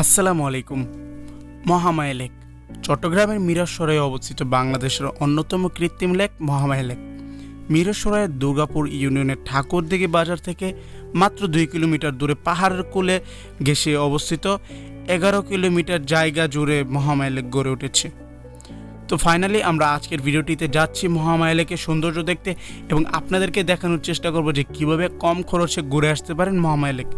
আসসালামু আলাইকুম। মহামায়া লেক চট্টগ্রামের মিরাসরায় অবস্থিত বাংলাদেশের অন্যতম কৃত্রিম লেক মহামায় লেক মিরসরাইয়ের দুর্গাপুর ইউনিয়নের ঠাকুরদিঘি বাজার থেকে মাত্র দুই কিলোমিটার দূরে পাহাড়ের কোলে ঘেঁষে অবস্থিত এগারো কিলোমিটার জায়গা জুড়ে মহামায়া লেক গড়ে উঠেছে। তো ফাইনালি আমরা আজকের ভিডিওটিতে যাচ্ছি মহামায়া লেকের সৌন্দর্য দেখতে এবং আপনাদেরকে দেখানোর চেষ্টা করব যে কীভাবে কম খরচে ঘুরে আসতে পারেন মহামায়া লেক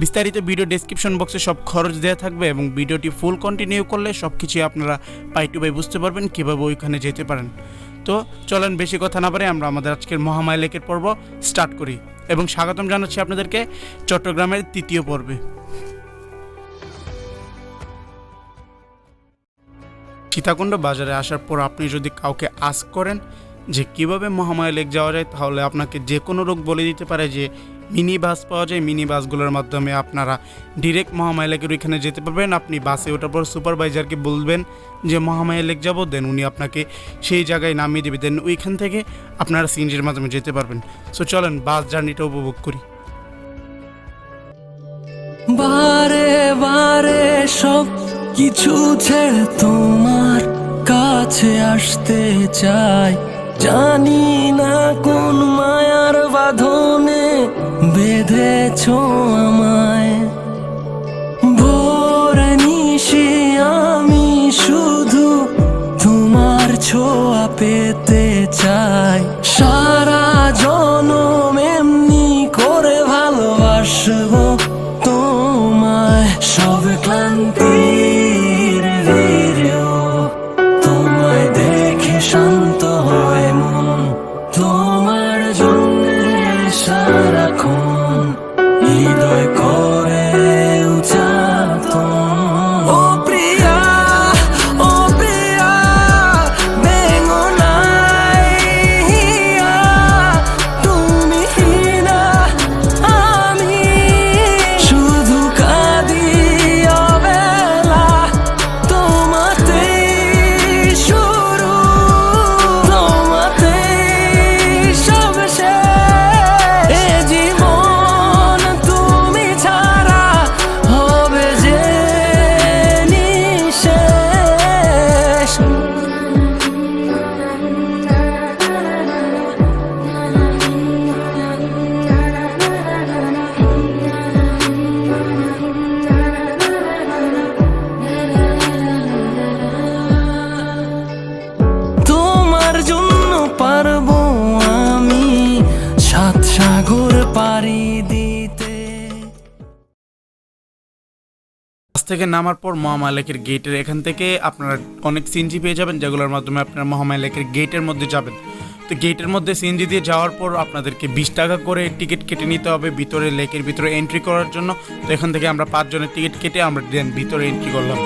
বিস্তারিত ভিডিও ডেসক্রিপশন বক্সে সব খরচ দেওয়া থাকবে এবং ভিডিওটি ফুল কন্টিনিউ করলে সব কিছুই আপনারা পাই টু পাই বুঝতে পারবেন কীভাবে ওইখানে যেতে পারেন। তো চলেন বেশি কথা না পারে আমরা আমাদের আজকের মহামায়া লেকের পর্ব স্টার্ট করি। এবং স্বাগতম জানাচ্ছি আপনাদেরকে চট্টগ্রামের তৃতীয় পর্বে। সীতাকুণ্ড বাজারে আসার পর আপনি যদি কাউকে আস্ক করেন যে কীভাবে মহামায়া লেক যাওয়া যায়, তাহলে আপনাকে যে কোনো লোক বলে দিতে পারে যে মিনি বাস পাওয়া যায়। মিনি বাসগুলোর মাধ্যমে আপনারা ডিরেক্ট মহামায়া লেকের ওইখানে যেতে পারবেন। আপনি বাসে ওঠার পর সুপারভাইজারকে বলবেন যে, মহামায়া লেক যাব। দেন উনি আপনাকে সেই জায়গায় নামিয়ে দেবে। দেন ওইখান থেকে আপনারা সিএনজির মাধ্যমে যেতে পারবেন। সো চলেন বাস জার্নিটা উপভোগ করি। বারে বারে সব কিছু ছেড়ে তোমার কাছে আসতে চাই। জানি না কোন মায়ার বাঁধনে বেঁধেছ ভোর আমি শুধু তোমার ছোঁয়া পেতে চাই। থেকে নামার পর মহামালিকের লেকের গেটের এখান থেকে আপনারা অনেক সিএনজি পেয়ে যাবেন, যেগুলোর মাধ্যমে আপনারা মহামালিকের লেকের গেটের মধ্যে যাবেন। তো গেটের মধ্যে সিএনজি দিয়ে যাওয়ার পর আপনাদেরকে বিশ টাকা করে টিকিট কেটে নিতে হবে ভিতরে লেকের ভিতরে এন্ট্রি করার জন্য। তো এখান থেকে আমরা পাঁচজনের টিকিট কেটে আমরা দেন ভিতরে এন্ট্রি করলাম।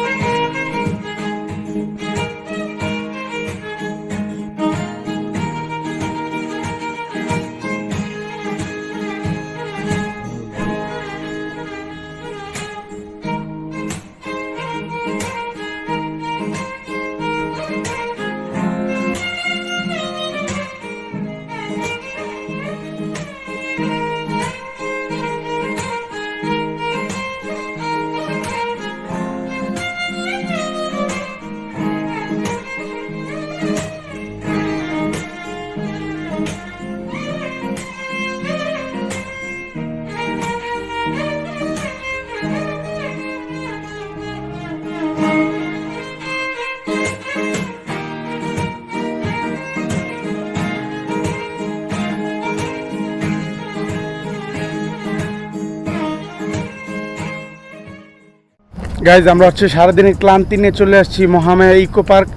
গাইজ আমরা হচ্ছে সারাদিনের ক্লান্তি নিয়ে চলে আসছি মহামায়া ইকো পার্ক।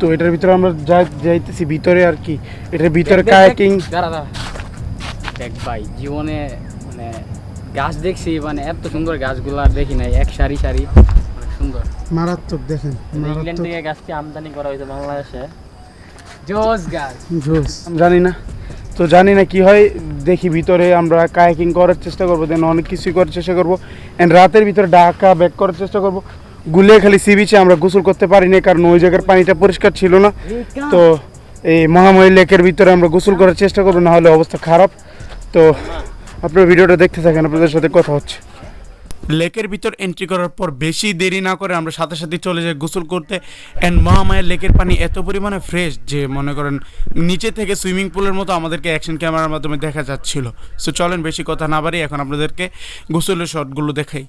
তো এটার ভিতরে আমরা যাই- যাইতেছি ভিতরে আর কি। এটার ভিতরে কায়াকিং। দেখ ভাই জীবনে মানে গাছ দেখছি মানে এত সুন্দর গাছগুলো আর দেখি নাই এক সারি সারি সুন্দর। মারাত্মক দেখেন ইংল্যান্ড থেকে গাছটি আমদানি করা হয়েছে বাংলাদেশে। জোস গাছ। জোস। জানি না। তো জানি না কি হয় দেখি ভিতরে আমরা কায়াকিং করার চেষ্টা করব দেন অনেক কিছুই করার চেষ্টা করব। এন্ড রাতের ভিতরে ঢাকা ব্যাক করার চেষ্টা করব। গুলে খালি সি বিচে আমরা গোসল করতে পারিনি কারণ ওই জায়গার পানিটা পরিষ্কার ছিল না। তো এই মহাময়ী লেকের ভিতরে আমরা গোসল করার চেষ্টা করব, না হলে অবস্থা খারাপ। তো আপনার ভিডিওটা দেখতে থাকেন, আপনাদের সাথে কথা হচ্ছে। লেকের ভিতর এন্ট্রি করার পর বেশি দেরি না করে আমরা সাথে সাথে চলে যাই গোসল করতে। অ্যান্ড মহামায়ের লেকের পানি এত পরিমাণে ফ্রেশ যে মনে করেন নিচে থেকে সুইমিং পুলের মতো আমাদেরকে অ্যাকশন ক্যামেরার মাধ্যমে দেখা যাচ্ছিল। সো চলেন বেশি কথা না বাড়ি এখন আপনাদেরকে গোসলের শটগুলো দেখাই।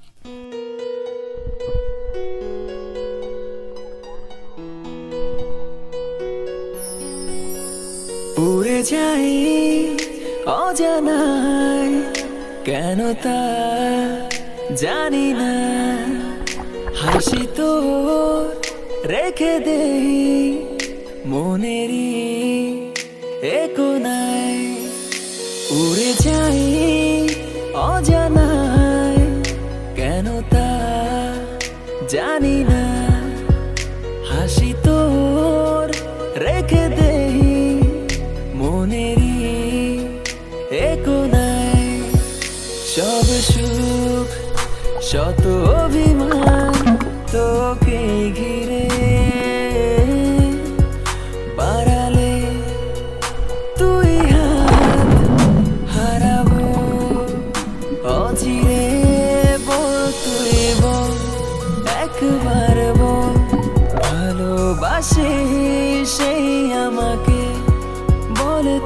উড়ে যাই অজানায়, কেন তা জানি না হাসি তো রেখে দেই মনেরই একোনায়। উড়ে যাই অজানায়, কেন তা জানি না হাসি তোর রেখে দেই মনেরই একোনায়।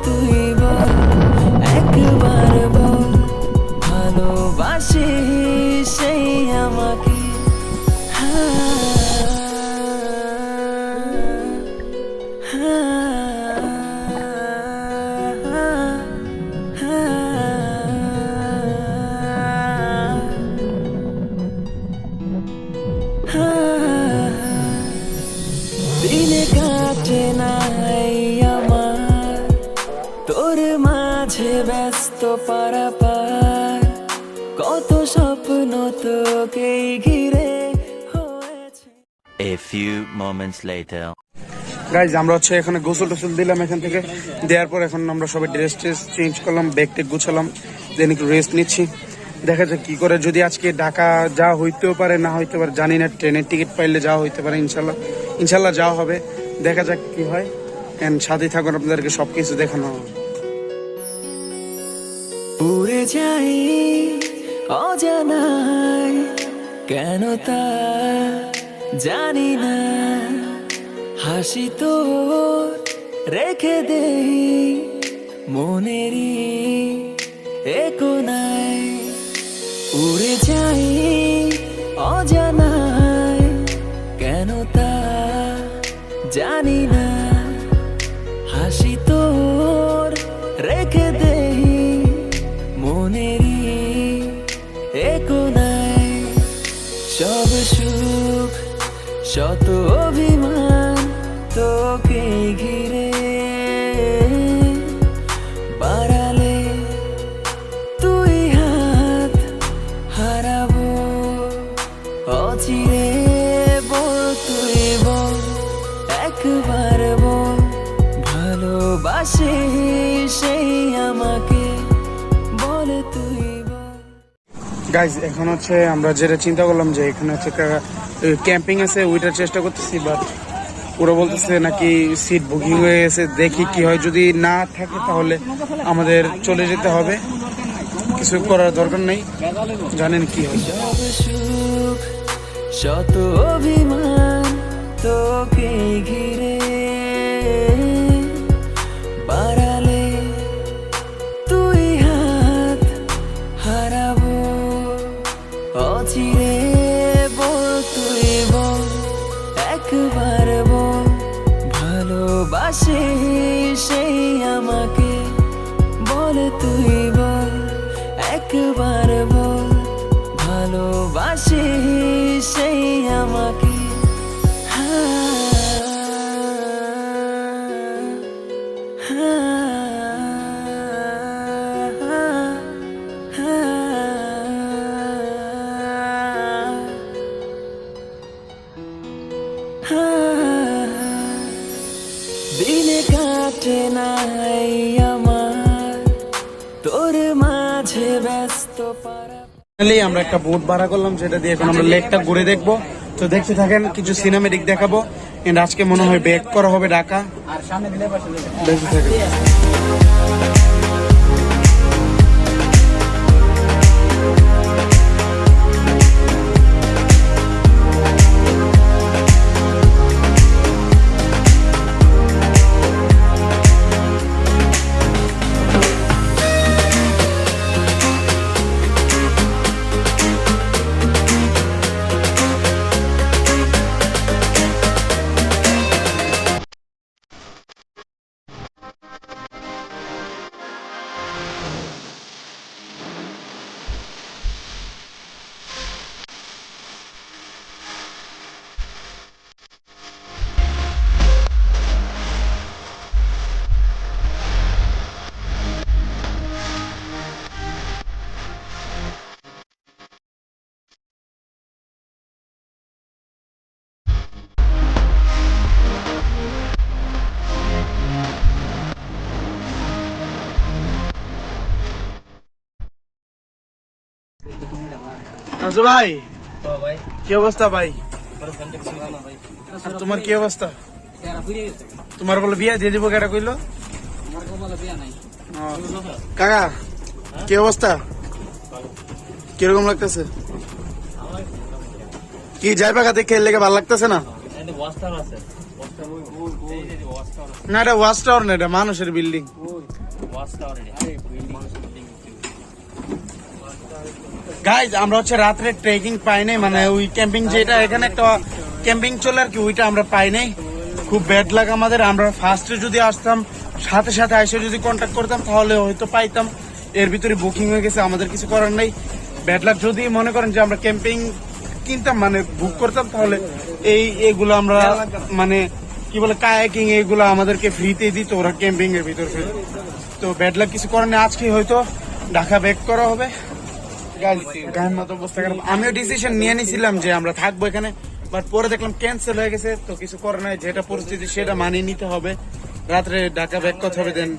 তুই বল একবার বল ভালোবাসি সেই আমাকে তোর মাঝে ব্যস্ত পারাপার কত স্বপ্ন তোকে ঘিরে হয়েছে। A few moments later. Guys আমরা হচ্ছে এখানে গোসল টোসল দিলাম এখান থেকে। দেওয়ার পর এখন আমরা সবাই ড্রেস ট্রেস চেঞ্জ করলাম ব্যাগ টেক গুছালাম দেন একটু রেস্ট নিচ্ছি। দেখা যাক কি করে যদি আজকে ঢাকা যা হইতেও পারে না হইতে পারে জানি না ট্রেনের টিকিট পাইলে যাওয়া হইতে পারে ইনশাল্লাহ। ইনশাল্লাহ যাওয়া হবে। দেখা যাক কি হয়। এন্ড সাথে থাকুন আপনাদেরকে সবকিছু দেখানো হবে। উড়ে যাই অজানায়। কেন তা জানি না। হাসি তো রেখে দেই মনেরই একোনায়। উড়ে যাই অজানায়। কেন তা জানি না। হাসি তোর রেখে ভালোবাসি সেই আমাকে বল তুই গাইজ এখন হচ্ছে আমরা যেটা চিন্তা করলাম যে এখানে হচ্ছে ক্যাম্পিং আছে, ওইটার চেষ্টা করতেছি বাট ওরা বলতেছে নাকি সিট বুকিং হয়ে গেছে, দেখি কি হয়। যদি না থাকে তাহলে আমাদের চলে যেতে হবে। কিছু করার দরকার নেই, জানেন কি হয়। আমরা একটা বোট ভাড়া করলাম যেটা দিয়ে এখন আমরা লেকটা ঘুরে দেখব। তো দেখতে থাকেন কিছু সিনেমেটিক দেখাবো। আজকে মনে হয় ব্যাক করা হবে ঢাকা। আর সামনে দিলে। দেখতে থাকেন। রাজু ভাই কি অবস্থা ভাই তোমার কি অবস্থা তোমার বলে বিয়া দিয়ে দিব কেটা কইলো কাকা কি অবস্থা কীরকম লাগতেছে কি যাই পাকা দেখে লেগে ভালো লাগতেছে না না এটা ওয়াচ টাওয়ার না এটা মানুষের বিল্ডিং গাইজ আমরা হচ্ছে রাত্রে ট্রেকিং পাই নাই মানে ওই ক্যাম্পিং যেটা এখানে একটা ক্যাম্পিং চলে আর কি, ওইটা আমরা পাই নাই। খুব ব্যাড লাগ আমাদের, আমরা ফার্স্টে যদি আসতাম, সাথে সাথে এসে যদি কন্ট্যাক্ট করতাম, তাহলে হয়তো পাইতাম। এর ভিতরে বুকিং হয়ে গেছে, আমাদের কিছু করার নেই। ব্যাড লাগ যদি মনে করেন যে আমরা ক্যাম্পিং কিনতাম মানে বুক করতাম, তাহলে এই এগুলো আমরা মানে কি বলে কায়াকিং এগুলো আমাদেরকে ফ্রিতে দিত, ওরা ক্যাম্পিং এর ভিতরে। তো ব্যাড লাগ কিছু করার নেই, আজকে হয়তো ঢাকা ব্যাক করা হবে। আমিও ডিসিশন নিয়ে নিয়েছিলাম যে আমরা থাকব এখানে বাট পরে দেখলাম ক্যান্সেল হয়ে গেছে, তো কিছু করে নাই। যেটা পরিস্থিতি সেটা মানিয়ে নিতে হবে। রাত্রে ঢাকা ব্যাক করতে হবে দেন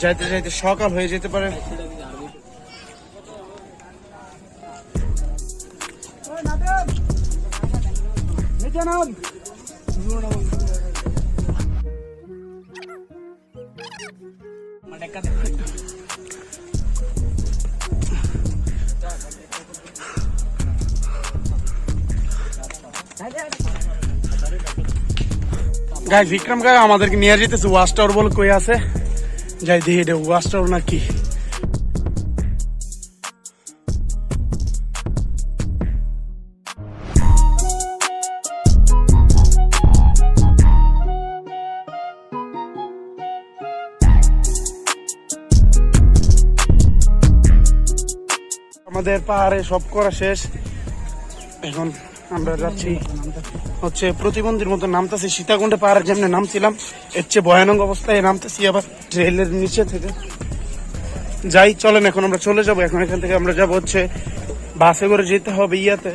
যাইতে যাইতে সকাল হয়ে যেতে পারে। গাই বিক্রম কাকা আমাদেরকে নিয়ে যেতেছে ওয়াশ টাওয়ার বলে কই আছে? যাই দেখি এটা ওয়াশ টাওয়ার নাকি। আমাদের পাহাড়ে সব করা শেষ। এখন আমরা যাচ্ছি হচ্ছে প্রতিবন্ধীর মতো নামতেছি। সীতাকুণ্ডে পাহাড়ের যেমনি নামছিলাম, এর চেয়ে ভয়ানক অবস্থায় নামতেছি আবার ট্রেলের নিচে থেকে। যাই, চলেন, এখন আমরা চলে যাব। এখন এখান থেকে আমরা যাব হচ্ছে বাসে করে যেতে হবে ইয়াতে।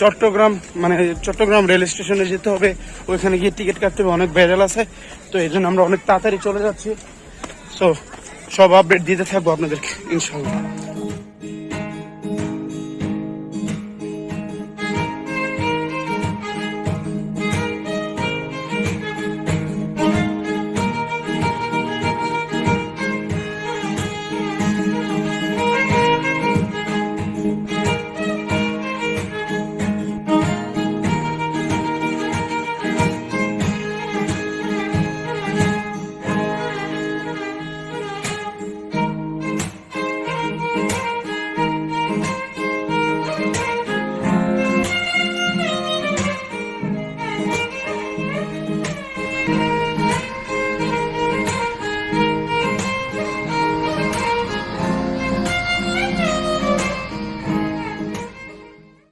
চট্টগ্রাম মানে চট্টগ্রাম রেল স্টেশনে যেতে হবে। ওইখানে গিয়ে টিকিট কাটতে হবে, অনেক ভেজাল আছে। তো এই জন্য আমরা অনেক তাড়াতাড়ি চলে যাচ্ছি। তো সব আপডেট দিতে থাকব আপনাদেরকে ইনশাল্লাহ